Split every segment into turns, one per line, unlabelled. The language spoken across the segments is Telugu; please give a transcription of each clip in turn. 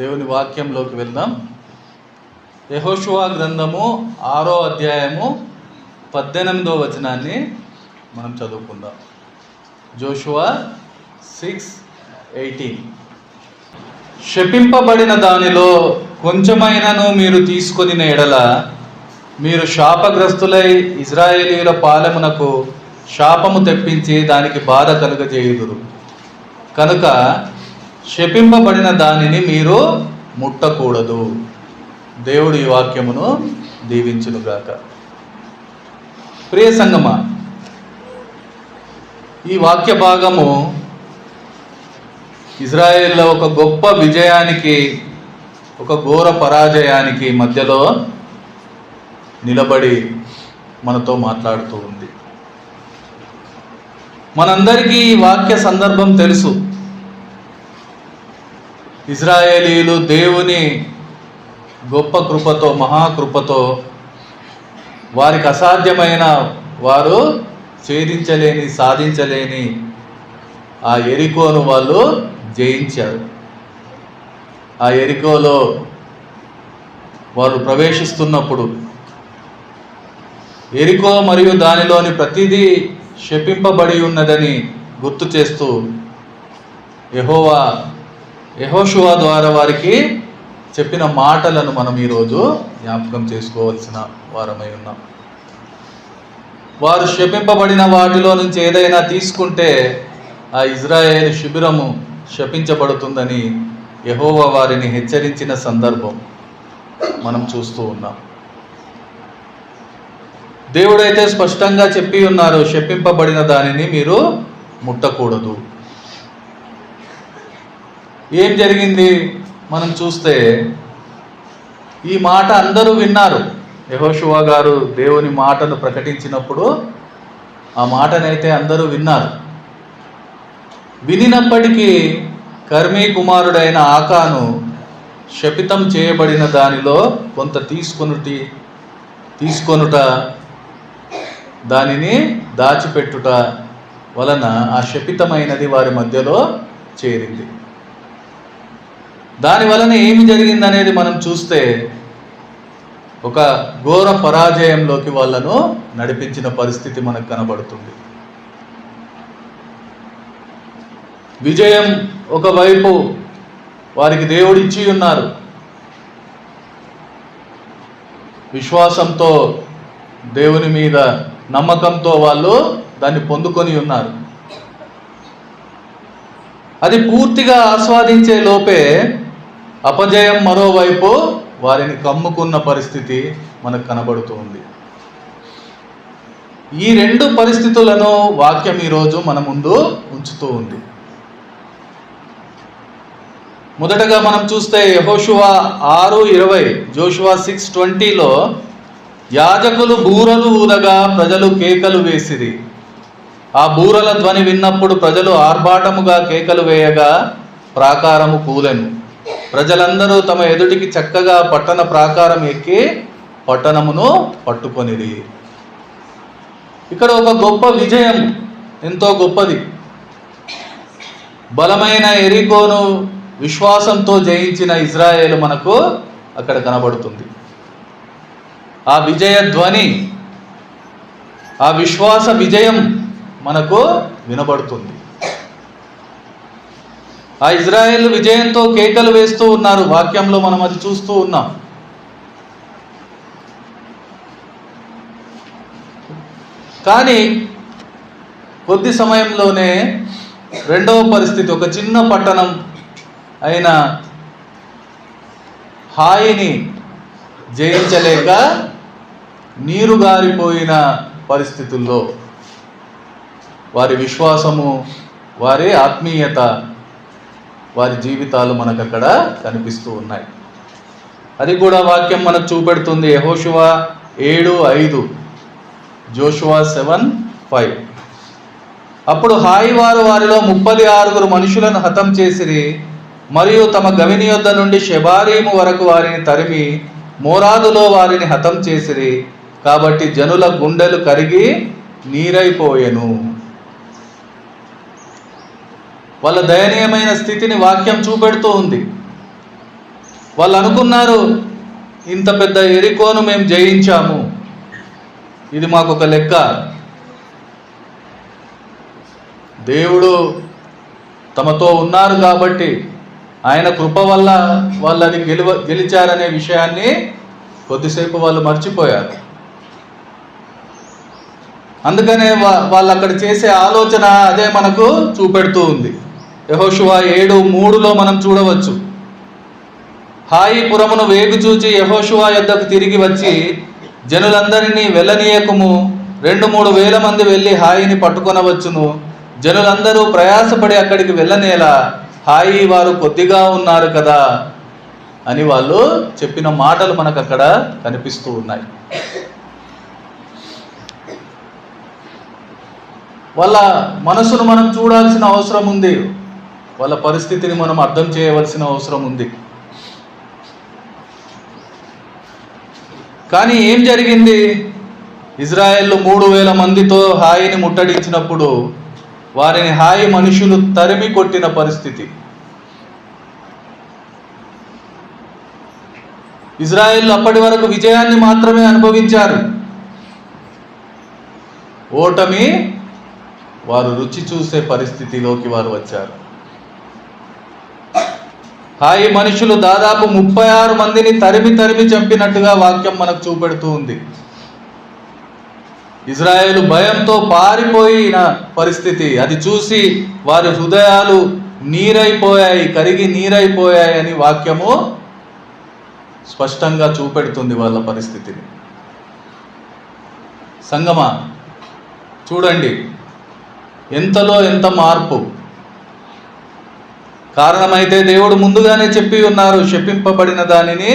దేవుని వాక్యంలోకి వెళ్దాం. యహోషువా గ్రంథము ఆరో అధ్యాయము పద్దెనిమిదో వచనాన్ని మనం చదువుకుందాం. Joshua six eighteen. శపింపబడిన దానిలో కొంచెమైనను మీరు తీసుకొని ఎడల మీరు శాపగ్రస్తులై ఇజ్రాయేలీల పాలెమునకు శాపము తెప్పించి దానికి బాధ కలుగజేయుదురు. కనుక శపింపబడిన దానిని మీరు ముట్టకూడదు. దేవుడు ఈ వాక్యమును దీవించునుగాక. ప్రియ సంగమ ఈ వాక్య భాగము ఇజ్రాయెల్లో ఒక గొప్ప విజయానికి ఒక ఘోర పరాజయానికి మధ్యలో నిలబడి మనతో మాట్లాడుతూ ఉంది. మనందరికీ ఈ వాక్య సందర్భం తెలుసు. ఇజ్రాయేలీలు దేవుని గొప్ప కృపతో మహాకృపతో వారికి అసాధ్యమైన వారు ఛేదించలేని సాధించలేని ఆ ఎరికోను వాళ్ళు జయించారు. ఆ ఎరికోలో వారు ప్రవేశిస్తున్నప్పుడు ఎరికో మరియు దానిలోని ప్రతిదీ శపింపబడి ఉన్నదని గుర్తు చేస్తూ యహోవా యహోషువా ద్వారా వారికి చెప్పిన మాటలను మనం ఈరోజు జ్ఞాపకం చేసుకోవాల్సిన వారమై ఉన్నాం. వారు శపింపబడిన వాటిలో నుంచి ఏదైనా తీసుకుంటే ఆ ఇజ్రాయేల్ శిబిరము శపించబడుతుందని యహోవా వారిని హెచ్చరించిన సందర్భం మనం చూస్తూ ఉన్నాం. దేవుడైతే స్పష్టంగా చెప్పి ఉన్నారు శపింపబడిన దానిని మీరు ముట్టకూడదు. ఏం జరిగింది? మనం చూస్తే ఈ మాట అందరూ విన్నారు. యహోశివ గారు దేవుని మాటను ప్రకటించినప్పుడు ఆ మాటనైతే అందరూ విన్నారు. వినినప్పటికీ కర్మీ కుమారుడైన ఆకాను శపితం చేయబడిన దానిలో కొంత తీసుకొనుటి తీసుకొనుట దానిని దాచిపెట్టుట వలన ఆ శపితమైనది వారి మధ్యలో చేరింది. దాని వలన ఏమి జరిగిందనేది మనం చూస్తే ఒక ఘోర పరాజయంలోకి వాళ్ళను నడిపించిన పరిస్థితి మనకు కనబడుతుంది. విజయం ఒకవైపు వారికి దేవుడు ఇచ్చి ఉన్నారు. విశ్వాసంతో దేవుని మీద నమ్మకంతో వాళ్ళు దాన్ని పొందుకొని ఉన్నారు. అది పూర్తిగా ఆస్వాదించే లోపే అపజయం మరోవైపు వారిని కమ్ముకున్న పరిస్థితి మనకు కనబడుతుంది. ఈ రెండు పరిస్థితులను వాక్యం ఈరోజు మన ముందు ఉంచుతూ ఉంది. మొదటగా మనం చూస్తే యహోషువా ఆరు ఇరవై జోషువా సిక్స్ ట్వంటీలో యాజకులు బూరలు ఊదగా ప్రజలు కేకలు వేసిరి. ఆ బూరల ధ్వని విన్నప్పుడు ప్రజలు ఆర్భాటముగా కేకలు వేయగా ప్రాకారము కూలెను. ప్రజలందరూ తమ ఎదుటికి చక్కగా పట్టణ ప్రాకారం ఎక్కి పట్టణమును పట్టుకొనిది ఇక్కడ ఒక గొప్ప విజయం ఎంతో గొప్పది. బలమైన ఎరికోను విశ్వాసంతో జయించిన ఇజ్రాయేల్ మనకు అక్కడ కనబడుతుంది. ఆ విజయ ధ్వని ఆ విశ్వాస విజయం మనకు వినబడుతుంది. ఆ ఇజ్రాయెల్ విజయంతో కేకలు వేస్తూ ఉన్నారు. వాక్యంలో మనం అది చూస్తూ ఉన్నాం. కానీ కొద్ది సమయంలోనే రెండవ పరిస్థితి ఒక చిన్న పట్టణం అయిన హాయిని జయించలేక నీరు గారిపోయిన పరిస్థితుల్లో వారి విశ్వాసము వారి ఆత్మీయత వారి జీవితాలు మనకు అక్కడ కనిపిస్తూ ఉన్నాయి. అది కూడా వాక్యం మనకు చూపెడుతుంది. యహోషువా ఏడు ఐదు జోషువా సెవెన్ ఫైవ్. అప్పుడు హాయి వారు వారిలో ముప్పది ఆరుగురు మనుషులను హతం చేసిరి. మరియు తమ గవిని యొద్ద నుండి షెబారీము వరకు వారిని తరిమి మోరాదులో వారిని హతం చేసిరి. కాబట్టి జనుల గుండెలు కరిగి నీరైపోయెను. వాళ్ళ దయనీయమైన స్థితిని వాక్యం చూపెడుతూ ఉంది. వాళ్ళు అనుకున్నారు ఇంత పెద్ద ఎరికోను మేము జయించాము. ఇది మాకు ఒక లెక్క. దేవుడు తమతో ఉన్నారు కాబట్టి ఆయన కృప వల్ల వాళ్ళు అది గెలువ గెలిచారనే విషయాన్ని కొద్దిసేపు వాళ్ళు మర్చిపోయారు. అందుకనే వా- వాళ్ళు అక్కడ చేసే ఆలోచన అదే మనకు చూపెడుతూ ఉంది. యహోషువ ఏడు మూడులో మనం చూడవచ్చు. హాయి పురమును వేగు చూచి యహోషువ యొద్దకు తిరిగి వచ్చి జనులందరినీ వెళ్ళనీయకము. రెండు మూడు వేల మంది వెళ్ళి హాయిని పట్టుకొనవచ్చును. జనులందరూ ప్రయాసపడి అక్కడికి వెళ్ళనేలా హాయి వారు కొద్దిగా ఉన్నారు కదా అని వాళ్ళు చెప్పిన మాటలు మనకు అక్కడ కనిపిస్తూ ఉన్నాయి. వాళ్ళ మనసును మనం చూడాల్సిన అవసరం ఉంది. వాళ్ళ పరిస్థితిని మనం అర్థం చేయవలసిన అవసరం ఉంది. కానీ ఏం జరిగింది? ఇజ్రాయెల్ మూడు వేల మందితో హాయిని ముట్టడించినప్పుడు వారిని హాయి మనుషులు తరిమి కొట్టిన పరిస్థితి. ఇజ్రాయెల్ అప్పటి వరకు విజయాన్ని మాత్రమే అనుభవించారు. ఓటమి వారు రుచి చూసే పరిస్థితిలోకి వారు వచ్చారు. హాయి మనుషులు దాదాపు ముప్పై ఆరు మందిని తరిమి తరిమి చంపినట్టుగా వాక్యం మనకు చూపెడుతూ ఉంది. ఇజ్రాయేల్ భయంతో పారిపోయిన పరిస్థితి. అది చూసి వారి హృదయాలు నీరైపోయాయి కరిగి నీరైపోయాయి అని వాక్యము స్పష్టంగా చూపెడుతుంది వాళ్ళ పరిస్థితిని. సంగమా చూడండి. ఎంతలో ఎంత మార్పు. కారణమైతే దేవుడు ముందుగానే చెప్పి ఉన్నారు శపింపబడిన దానిని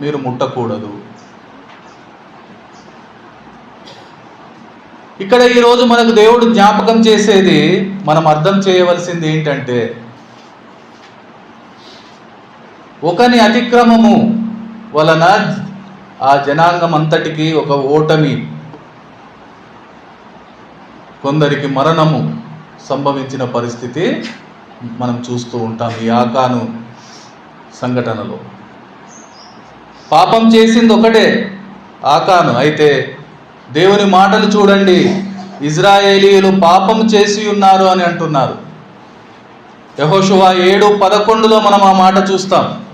మీరు ముట్టకూడదు. ఇక్కడ ఈరోజు మనకు దేవుడు జ్ఞాపకం చేసేది మనం అర్థం చేయవలసింది ఏంటంటే ఒకని అతిక్రమము వలన ఆ జనాంగం అంతటికి ఒక ఓటమి కొందరికి మరణము సంభవించిన పరిస్థితి మనం చూస్తూ ఉంటాం ఈ ఆకాను సంఘటనలో. పాపం చేసింది ఒకటే ఆకాను. అయితే దేవుని మాటలు చూడండి. ఇజ్రాయేలీలు పాపం చేసి ఉన్నారు అని అంటున్నారు. యహోషువా ఏడు పదకొండులో మనం ఆ మాట చూస్తాం.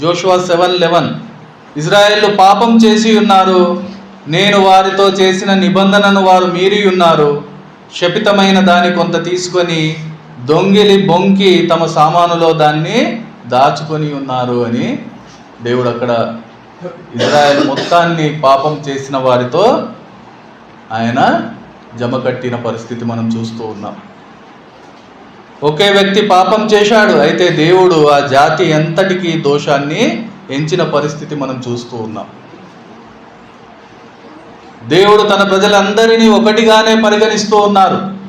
Joshua seven eleven. ఇజ్రాయేళ్ళు పాపం చేసి ఉన్నారు. నేను వారితో చేసిన నిబంధనను వారు మీరి ఉన్నారు. శపితమైన దాని కొంత తీసుకొని దొంగిలి బొంకి తమ సామానులో దాన్ని దాచుకొని ఉన్నారు అని దేవుడు అక్కడ ఇజ్రాయెల్ మొత్తాన్ని పాపం చేసిన వారితో ఆయన జమ కట్టిన పరిస్థితి మనం చూస్తూ ఉన్నాం. ఒకే వ్యక్తి పాపం చేశాడు అయితే దేవుడు ఆ జాతి ఎంతటికి దోషాన్ని ఎంచిన పరిస్థితి మనం చూస్తూ ఉన్నాం. దేవుడు తన ప్రజలందరినీ ఒకటిగానే పరిగణిస్తూ ఉన్నారు.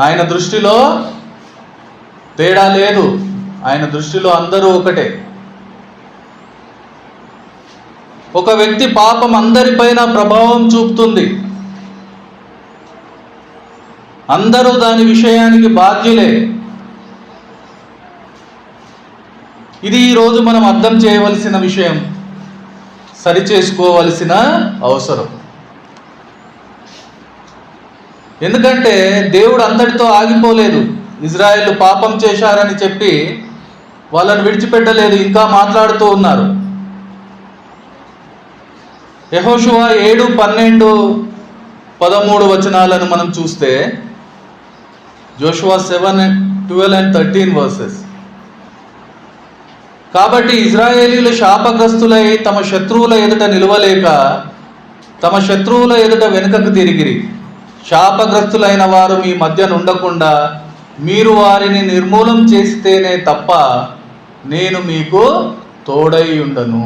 ఆయన దృష్టిలో తేడా లేదు. ఆయన దృష్టిలో అందరూ ఒకటే. ఒక వ్యక్తి పాపం అందరిపైన ప్రభావం చూపుతుంది. అందరూ దాని విషయానికి బాధ్యులే. ఇది ఈరోజు మనం అర్థం చేయవలసిన విషయం. సరిచేసుకోవలసిన అవసరం. ఎందుకంటే దేవుడు అంతటితో ఆగిపోలేదు. ఇజ్రాయెల్ పాపం చేశారని చెప్పి వాళ్ళని విడిచిపెట్టలేదు ఇంకా మాట్లాడుతూ ఉన్నారు. యహోషువ ఏడు పన్నెండు పదమూడు వచనాలను మనం చూస్తే Joshua seven twelve and thirteen verses. కాబట్టి ఇజ్రాయేలీలు శాపగ్రస్తులై తమ శత్రువుల ఎదుట నిలవలేక తమ శత్రువుల ఎదుట వెనుకకు తిరిగిరి. శాపగ్రస్తులైన వారు మీ మధ్య ఉండకుండా మీరు వారిని నిర్మూలం చేస్తేనే తప్ప నేను మీకు తోడై ఉండను.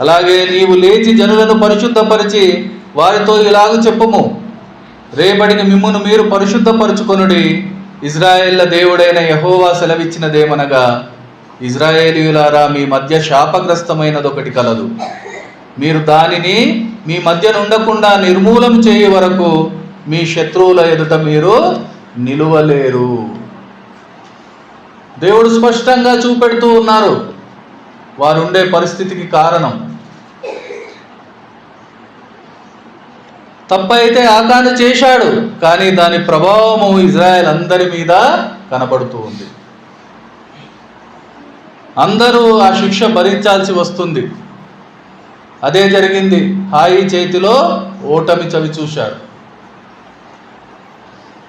అలాగే నీవు లేచి జనులను పరిశుద్ధపరిచి వారితో ఇలాగ చెప్పుము. రేపటికి మిమ్మును మీరు పరిశుద్ధపరచుకొనుడి. ఇజ్రాయేళ్ళ దేవుడైన యహోవా సెలవిచ్చినదేమనగా ఇజ్రాయేలీయులారా మీ మధ్య శాపగ్రస్తమైనది ఒకటి కలదు. మీరు దానిని మీ మధ్య ఉండకుండా నిర్మూలం చేయ వరకు మీ శత్రువుల ఎదుట మీరు నిలువలేరు. దేవుడు స్పష్టంగా చూపెడుతూ ఉన్నారు. వారు ఉండే పరిస్థితికి కారణం. తప్పైతే ఆకాను చేశాడు కానీ దాని ప్రభావము ఇజ్రాయెల్ అందరి మీద కనబడుతూ ఉంది. అందరూ ఆ శిక్ష భరించాల్సి వస్తుంది. అదే జరిగింది. హాయి చేతిలో ఓటమి చవి చూశారు.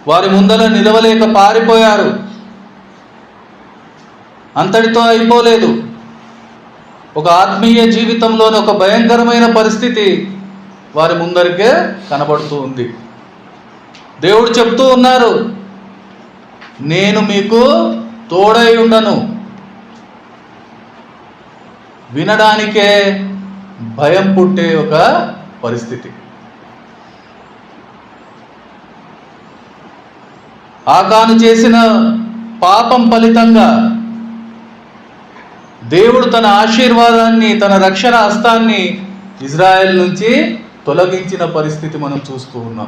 వారి ముందర నిలవలేక పారిపోయారు. అంతటితో అయిపోలేదు. ఒక ఆత్మీయ జీవితంలోని ఒక భయంకరమైన పరిస్థితి వారి ముందరికే కనబడుతూ ఉంది. దేవుడు చెప్తూ ఉన్నారు నేను మీకు తోడై ఉండను. వినడానికే భయం పుట్టే ఒక పరిస్థితి. ఆకాను చేసిన పాపం ఫలితంగా దేవుడు తన ఆశీర్వాదాన్ని తన రక్షణ హస్తాన్ని ఇజ్రాయెల్ నుంచి తొలగించిన పరిస్థితి మనం చూస్తూ ఉన్నాం.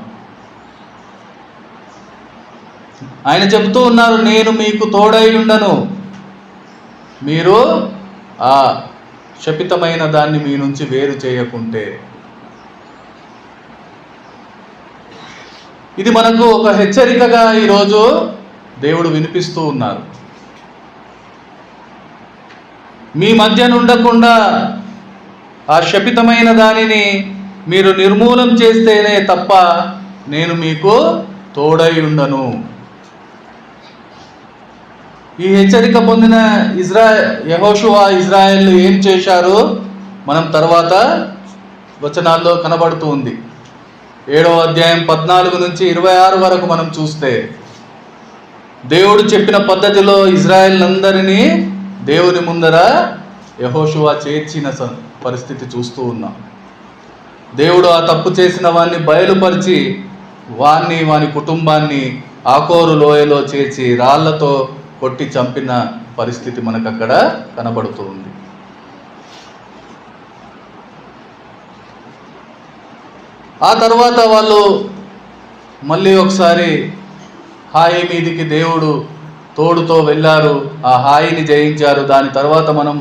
ఆయన చెబుతూ ఉన్నారు నేను మీకు తోడై ఉండను. మీరు ఆ శపితమైన దాన్ని మీ నుంచి వేరు చేయకుంటే. ఇది మనకు ఒక హెచ్చరికగా ఈరోజు దేవుడు వినిపిస్తూ ఉన్నారు. మీ మధ్యన ఉండకుండా ఆ శపితమైన దానిని మీరు నిర్మూలం చేస్తేనే తప్ప నేను మీకు తోడై ఉండను. ఈ హెచ్చరిక పొందిన ఇజ్రా యహోషువా ఇజ్రాయెల్ ఏం చేశారు? మనం తర్వాత వచనాల్లో కనబడుతూ ఉంది. ఏడవ అధ్యాయం పద్నాలుగు నుంచి ఇరవై ఆరు వరకు మనం చూస్తే దేవుడు చెప్పిన పద్ధతిలో ఇజ్రాయెల్ అందరినీ దేవుని ముందర యహోషువా చేర్చిన పరిస్థితి చూస్తూ ఉన్నాం. దేవుడు ఆ తప్పు చేసిన వాన్ని బయలుపరిచి వాన్ని వాని కుటుంబాన్ని ఆకోరు లోయలో చేర్చి రాళ్ళతో కొట్టి చంపిన పరిస్థితి మనకు అక్కడ కనబడుతుంది. ఆ తర్వాత వాళ్ళు మళ్ళీ ఒకసారి హాయి మీదికి దేవుడు తోడుతో వెళ్ళారు. ఆ హాయిని జయించారు. దాని తర్వాత మనం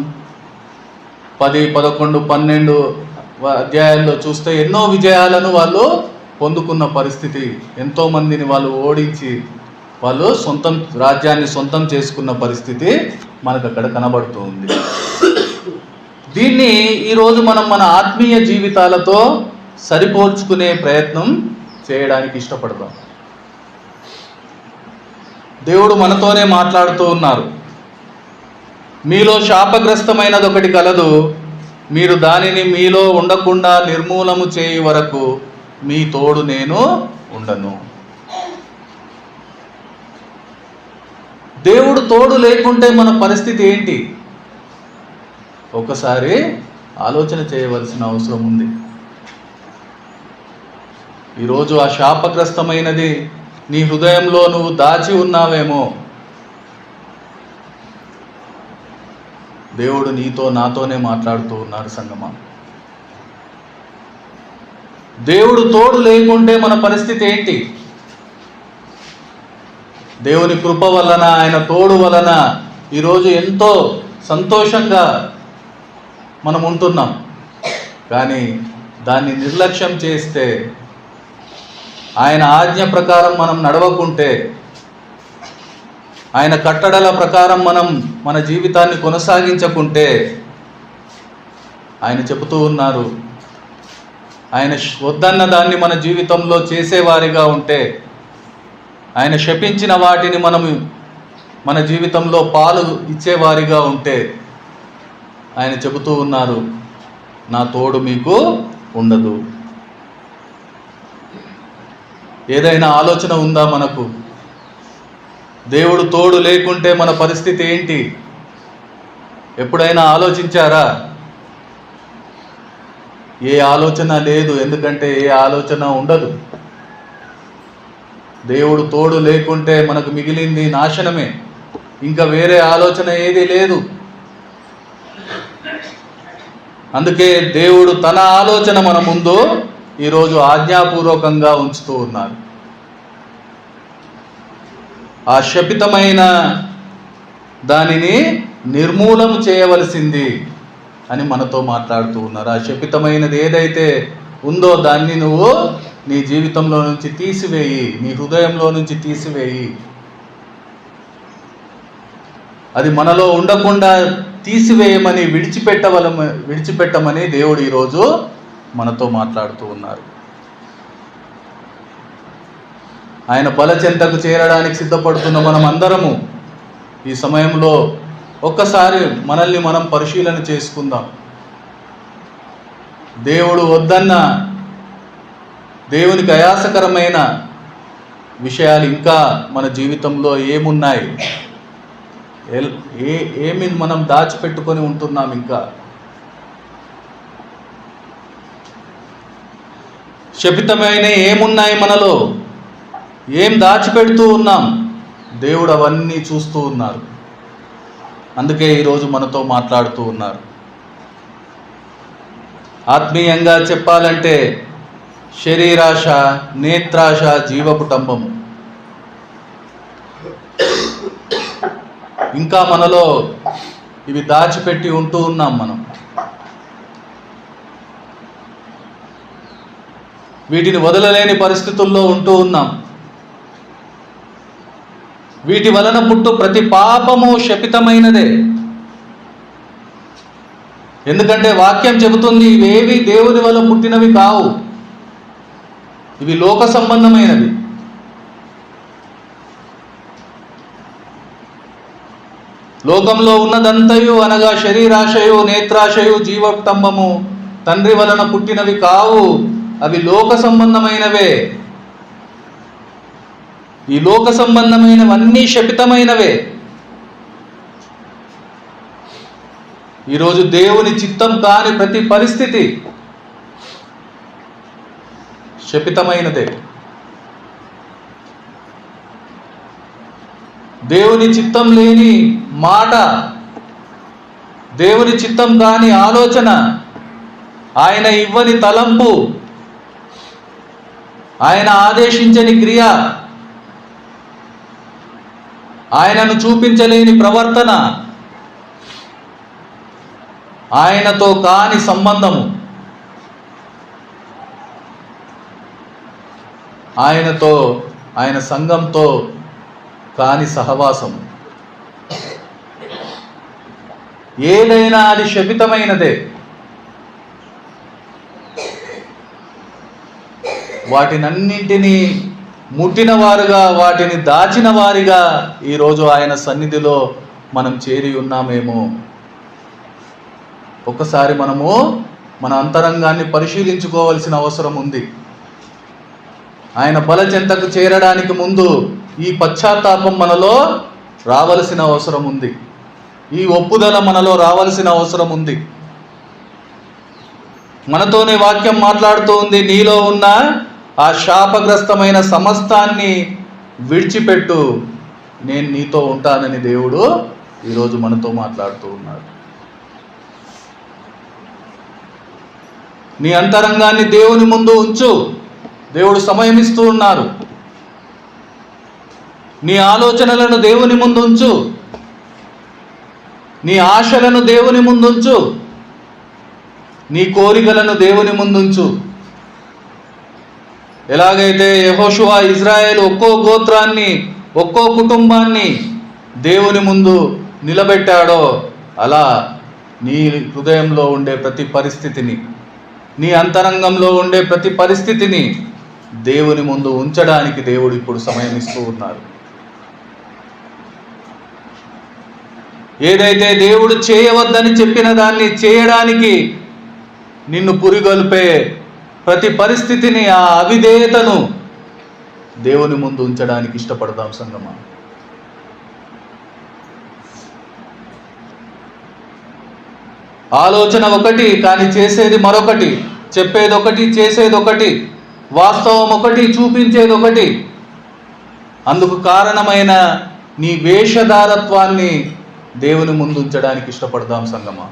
పది పదకొండు పన్నెండు అధ్యాయాల్లో చూస్తే ఎన్నో విజయాలను వాళ్ళు పొందుకున్న పరిస్థితి. ఎంతోమందిని వాళ్ళు ఓడించి వాళ్ళు సొంతం రాజ్యాన్ని సొంతం చేసుకున్న పరిస్థితి మనకు అక్కడ కనబడుతుంది. దీన్ని ఈరోజు మనం మన ఆత్మీయ జీవితాలతో సరిపోల్చుకునే ప్రయత్నం చేయడానికి ఇష్టపడతాం. దేవుడు మనతోనే మాట్లాడుతూ ఉన్నారు. మీలో శాపగ్రస్తమైనది ఒకటి కలదు. మీరు దానిని మీలో ఉండకుండా నిర్మూలము చేయి వరకు మీ తోడు నేను ఉండను. దేవుడు తోడు లేకుంటే మన పరిస్థితి ఏంటి? ఒకసారి ఆలోచన చేయవలసిన అవసరం ఉంది. ఈరోజు ఆ శాపగ్రస్తమైనది నీ హృదయంలో నువ్వు దాచి ఉన్నావేమో. దేవుడు నీతో నాతోనే మాట్లాడుతూ ఉన్నారు సంగమా. దేవుడు తోడు లేకుంటే మన పరిస్థితి ఏంటి? దేవుని కృప వలన ఆయన తోడు వలన ఈరోజు ఎంతో సంతోషంగా మనం ఉంటున్నాం. కానీ దాన్ని నిర్లక్ష్యం చేస్తే ఆయన ఆజ్ఞ ప్రకారం మనం నడవకుంటే ఆయన కట్టడల ప్రకారం మనం మన జీవితాన్ని కొనసాగించకుంటే ఆయన చెబుతూ ఉన్నారు ఆయన వద్దన్న దాన్ని మన జీవితంలో చేసేవారిగా ఉంటే ఆయన శపించిన వాటిని మనం మన జీవితంలో పాలు ఇచ్చేవారిగా ఉంటే ఆయన చెబుతూ ఉన్నారు నా తోడు మీకు ఉండదు. ఏదైనా ఆలోచన ఉందా మనకు? దేవుడు తోడు లేకుంటే మన పరిస్థితి ఏంటి? ఎప్పుడైనా ఆలోచించారా? ఏ ఆలోచన లేదు ఎందుకంటే ఏ ఆలోచన ఉండదు. దేవుడు తోడు లేకుంటే మనకు మిగిలింది నాశనమే. ఇంకా వేరే ఆలోచన ఏది లేదు. అందుకే దేవుడు తన ఆలోచన మన ముందు ఈరోజు ఆజ్ఞాపూర్వకంగా ఉంచుతూ ఉన్నారు ఆ శపితమైన దానిని నిర్మూలం చేయవలసింది అని మనతో మాట్లాడుతూ ఉన్నారు. ఆ శపితమైనది ఏదైతే ఉందో దాన్ని నువ్వు నీ జీవితంలో నుంచి తీసివేయి నీ హృదయంలో నుంచి తీసివేయి. అది మనలో ఉండకుండా తీసివేయమని విడిచిపెట్టవల విడిచిపెట్టమని దేవుడు ఈరోజు మనతో మాట్లాడుతూ ఉన్నారు. ఆయన బలచెంతకు చేరడానికి సిద్ధపడుతున్న మనం అందరము ఈ సమయంలో ఒక్కసారి మనల్ని మనం పరిశీలన చేసుకుందాం. దేవుడు వద్దన్న దేవునికి అయాసకరమైన విషయాలు ఇంకా మన జీవితంలో ఏమున్నాయి? ఎల్- ఏ ఏమి మనం దాచిపెట్టుకొని ఉంటున్నాం ఇంకా? శపితమైన ఏమున్నాయి మనలో? ఏం దాచిపెడుతూ ఉన్నాం? దేవుడు అవన్నీ చూస్తూ ఉన్నారు. అందుకే ఈరోజు మనతో మాట్లాడుతూ ఉన్నారు. ఆత్మీయంగా చెప్పాలంటే శరీరాశ నేత్రాశ జీవకుటంబము ఇంకా మనలో ఇవి దాచిపెట్టి ఉంటూ ఉన్నాం మనం. వీటిని వదలలేని పరిస్థితుల్లో ఉంటూ ఉన్నాం. వీటి వలన పుట్టు ప్రతి పాపము శపితమైనదే. ఎందుకంటే వాక్యం చెబుతుంది ఇవేవి దేవుని వల్ల పుట్టినవి కావు. ఇవి లోక సంబంధమైనవి. లోకంలో ఉన్నదంతయు అనగా శరీరాశయు నేత్రాశయు జీవటంబము తండ్రి వలన పుట్టినవి కావు. అవి లోక సంబంధమైనవే. ఈ లోక సంబంధమైనవన్నీ శపితమైనవే. ఈరోజు దేవుని చిత్తం కాని ప్రతి పరిస్థితి శపితమైనదే. దేవుని చిత్తం లేని మాట దేవుని చిత్తం కాని ఆలోచన ఆయన ఇవ్వని తలంపు ఆయన ఆదేశించని క్రియ ఆయనను చూపించలేని ప్రవర్తన ఆయనతో కాని సంబంధము. ఆయనతో ఆయన సంఘంతో కాని సహవాసము. ఏదైనా అది శపితమైనదే. వాటినన్నింటినీ ముట్టినవారుగా వాటిని దాచిన వారిగా ఈరోజు ఆయన సన్నిధిలో మనం చేరి ఉన్నామేమో. ఒకసారి మనము మన అంతరంగాన్ని పరిశీలించుకోవాల్సిన అవసరం ఉంది. ఆయన బలచెంతకు చేరడానికి ముందు ఈ పశ్చాత్తాపం మనలో రావలసిన అవసరం ఉంది. ఈ ఒప్పుదల మనలో రావలసిన అవసరం ఉంది. మనతోనే వాక్యం మాట్లాడుతూ ఉంది. నీలో ఉన్న ఆ శాపగ్రస్తమైన సమస్తాన్ని విడిచిపెట్టు. నేను నీతో ఉంటానని దేవుడు ఈరోజు మనతో మాట్లాడుతూ ఉన్నాడు. నీ అంతరంగాన్ని దేవుని ముందు ఉంచు. దేవుడు సమయం ఇస్తూ ఉన్నారు. నీ ఆలోచనలను దేవుని ముందు ఉంచు. నీ ఆశలను దేవుని ముందుంచు నీ కోరికలను దేవుని ముందుంచు ఎలాగైతే యహోషువా ఇజ్రాయెల్ ఒక్కో గోత్రాన్ని ఒక్కో కుటుంబాన్ని దేవుని ముందు నిలబెట్టాడో అలా నీ హృదయంలో ఉండే ప్రతి పరిస్థితిని నీ అంతరంగంలో ఉండే ప్రతి పరిస్థితిని దేవుని ముందు ఉంచడానికి దేవుడు ఇప్పుడు సమయం ఇస్తూ ఉన్నారు. ఏదైతే దేవుడు చేయవద్దని చెప్పిన దాన్ని చేయడానికి నిన్ను పురిగొల్పే ప్రతి పరిస్థితిని ఆ అవిధేయతను దేవుని ముందు ఉంచడానికి ఇష్టపడదాం సంగమా? ఆలోచన ఒకటి కానీ చేసేది మరొకటి చెప్పేది ఒకటి చేసేది ఒకటి వాస్తవం ఒకటి చూపించేది ఒకటి అందుకు కారణమైన నీ వేషధారత్వాన్ని దేవుని ముందు ఉంచడానికి ఇష్టపడదాం సంగమా.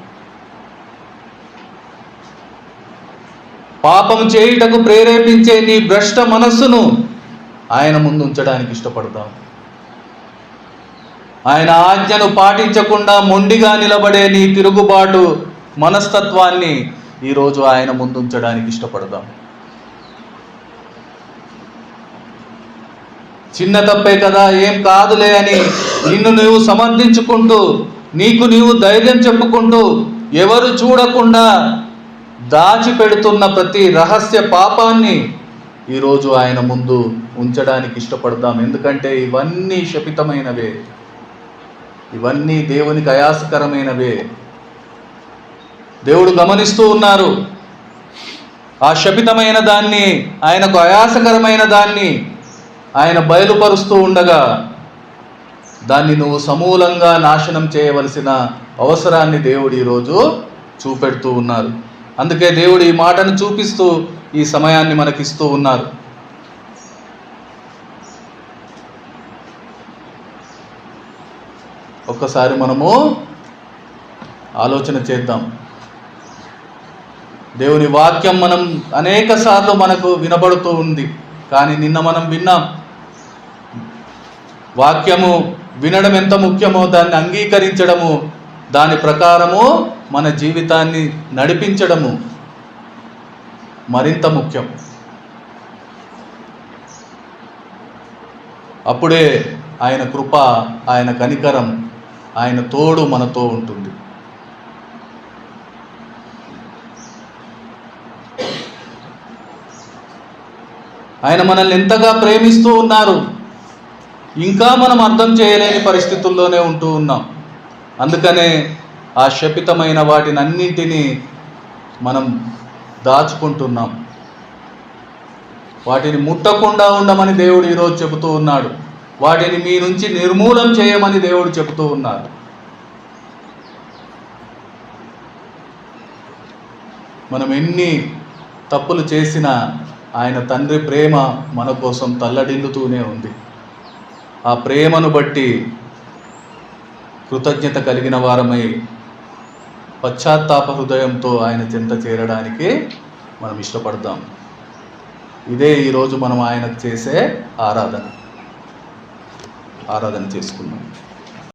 పాపం చేయుటకు ప్రేరేపించే నీ భ్రష్ట మనస్సును ఆయన ముందు ఉంచడానికి ఇష్టపడదాం. ఆయన ఆజ్ఞను పాటించకుండా మొండిగా నిలబడే నీ తిరుగుబాటు మనస్తత్వాన్ని ఈరోజు ఆయన ముందుంచడానికి ఇష్టపడదాం. చిన్న తప్పే కదా ఏం కాదులే అని నిన్ను నువ్వు సమర్థించుకుంటూ నీకు నీవు ధైర్యం చెప్పుకుంటూ ఎవరు చూడకుండా దాచిపెడుతున్న ప్రతి రహస్య పాపాన్ని ఈరోజు ఆయన ముందు ఉంచడానికి ఇష్టపడదాం. ఎందుకంటే ఇవన్నీ శపితమైనవే. ఇవన్నీ దేవునికి అయాసకరమైనవే దేవుడు గమనిస్తూ ఉన్నారు. ఆ శపితమైన దాన్ని ఆయనకు అయాసకరమైన దాన్ని ఆయన బయలుపరుస్తూ ఉండగా దాన్ని నువ్వు సమూలంగా నాశనం చేయవలసిన అవసరాన్ని దేవుడు ఈరోజు చూపెడుతూ ఉన్నారు. అందుకే దేవుడు ఈ మాటను చూపిస్తూ ఈ సమయాన్ని మనకిస్తూ ఉన్నారు. ఒక్కసారి మనము ఆలోచన చేద్దాం. దేవుని వాక్యం మనం అనేక సార్లు మనకు వినబడుతూ ఉంది. కానీ నిన్న మనం విన్నాం. వాక్యము వినడం ఎంత ముఖ్యమో దాన్ని అంగీకరించడము దాని ప్రకారము మన జీవితాన్ని నడిపించడము మరింత ముఖ్యం. అప్పుడే ఆయన కృప ఆయన కనికరం ఆయన తోడు మనతో ఉంటుంది. ఆయన మనల్ని ఎంతగా ప్రేమిస్తూ ఉన్నారు. ఇంకా మనం అర్థం చేయలేని పరిస్థితుల్లోనే ఉంటూ ఉన్నాం. అందుకనే ఆ శపితమైన వాటిని అన్నింటినీ మనం దాచుకుంటున్నాం. వాటిని ముట్టకుండా ఉండమని దేవుడు ఈరోజు చెబుతూ ఉన్నాడు. వాటిని మీ నుంచి నిర్మూలం చేయమని దేవుడు చెబుతూ ఉన్నాడు. మనం ఎన్ని తప్పులు చేసినా ఆయన తండ్రి ప్రేమ మన కోసం తల్లడిల్లుతూనే ఉంది. ఆ ప్రేమను బట్టి కృతజ్ఞత కలిగిన వారమై పశ్చాత్తాప హృదయంతో ఆయన చెంత చేరడానికి మనం ఇష్టపడతాం. ఇదే ఈరోజు మనం ఆయనకు చేసే ఆరాధన. ఆరాధన చేసుకున్నాం